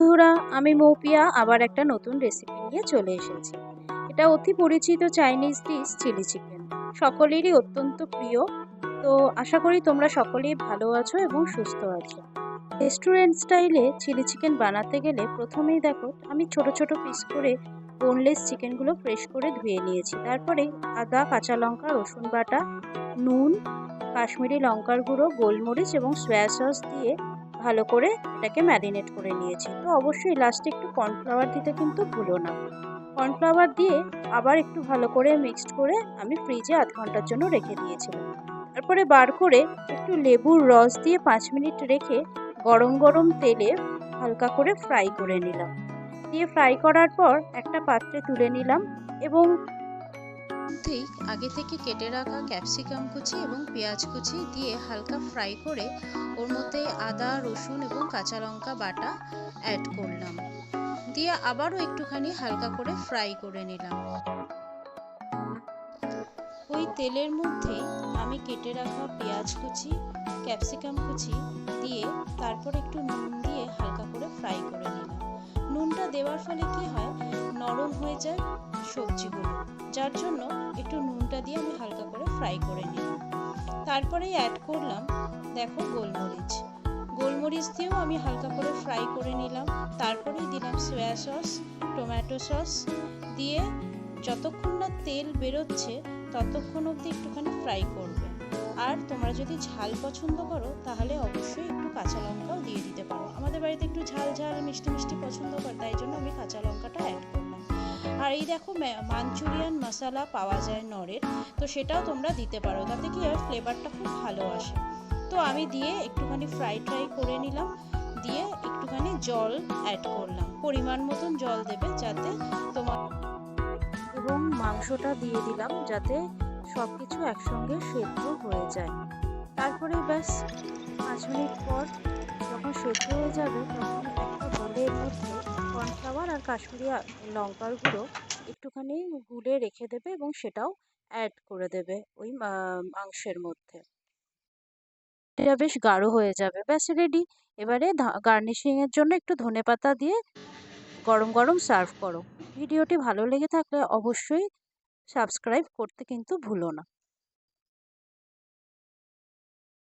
বন্ধুরা, আমি মৌপিয়া আবার একটা নতুন রেসিপি নিয়ে চলে এসেছি। এটা অতি পরিচিত চাইনিজ ডিশ চিলি চিকেন সকলেরই অত্যন্ত প্রিয়। তো আশা করি তোমরা সকলেই ভালো আছো এবং সুস্থ আছো। রেস্টুরেন্ট স্টাইলে চিলি চিকেন বানাতে গেলে প্রথমেই দেখো, আমি ছোট ছোট পিস করে বোনলেস চিকেনগুলো ফ্রেশ করে ধুয়ে নিয়েছি। তারপরে আদা, কাঁচা লঙ্কা, রসুন বাটা, নুন, কাশ্মীরি লঙ্কার গুঁড়ো, গোলমরিচ এবং সোয়া সস দিয়ে ভালো করে এটাকে ম্যারিনেট করে নিয়েছি। তো অবশ্যই লাস্টে একটু কর্নফ্লাওয়ার দিতে কিন্তু ভুলো না। কর্নফ্লাওয়ার দিয়ে আবার একটু ভালো করে মিক্সড করে আমি ফ্রিজে আধ ঘণ্টার জন্য রেখে দিয়েছিলাম। তারপরে বার করে একটু লেবুর রস দিয়ে পাঁচ মিনিট রেখে গরম গরম তেলে হালকা করে ফ্রাই করে নিলাম। দিয়ে ফ্রাই করার পর একটা পাত্রে তুলে নিলাম এবং মধ্যেই আগে থেকে কেটে রাখা ক্যাপসিকাম কুচি এবং পেঁয়াজ কুচি দিয়ে হালকা ফ্রাই করে ওর মধ্যে আদা, রসুন এবং কাঁচা লঙ্কা বাটা অ্যাড করলাম। দিয়ে আবারও একটুখানি হালকা করে ফ্রাই করে নিলাম। ওই তেলের মধ্যেই আমি কেটে রাখা পেঁয়াজ কুচি, ক্যাপসিকাম কুচি দিয়ে তারপর একটু নুন দিয়ে হালকা করে ফ্রাই করে নিলাম। নুনটা দেওয়ার ফলে কি হয়? নরম হয়ে যায় সবজিগুলো। যার জন্য একটু নুনটা দিয়ে আমি হালকা করে ফ্রাই করে নিলাম। তারপরেই অ্যাড করলাম, দেখো গোলমরিচ। গোলমরিচ দিয়েও আমি হালকা করে ফ্রাই করে নিলাম। তারপরেই দিলাম সয়া সস টমেটো সস দিয়ে যতক্ষণ না তেল বেরোচ্ছে ততক্ষণ অবধি একটুখানি ফ্রাই করবে। আর তোমরা যদি ঝাল পছন্দ করো তাহলে অবশ্যই একটু কাঁচা লঙ্কাও দিয়ে দিতে পারো। আমাদের বাড়িতে একটু ঝাল ঝাল মিষ্টি মিষ্টি পছন্দ করে, তাই জন্য আমি কাঁচা লঙ্কাটা অ্যাড করলাম। আর এই দেখো মাঞ্চুরিয়ান মশলা পাওয়া যায় নরের, তো সেটাও তোমরা দিতে পারো, তাতে কি হয় ফ্লেভারটা খুব ভালো আসে। তো আমি দিয়ে একটুখানি ফ্রাই ট্রাই করে নিলাম, দিয়ে একটুখানি জল অ্যাড করলাম। পরিমাণ মতন জল দেবে যাতে তোমার এবং মাংসটা দিয়ে দিলাম, যাতে সব কিছু একসঙ্গে সেদ্ধ হয়ে যায়। তারপরে ব্যাস পাঁচ মিনিট পর যখন সেদ্ধ হয়ে যাবে, তখন একটা বোলের মধ্যে কর্নফ্লাওয়ার আর কাশ্মীরি লঙ্কার গুঁড়ো একটুখানি গুলে রেখে দেবে এবং সেটাও অ্যাড করে দেবে ওই মাংসের মধ্যে। এটা বেশ গাঢ় হয়ে যাবে। ব্যাস রেডি এবারে গার্নিশিংয়ের জন্য একটু ধনে পাতা দিয়ে গরম গরম সার্ভ করো। ভিডিওটি ভালো লেগে থাকলে অবশ্যই সাবস্ক্রাইব করতে কিন্তু ভুলো না।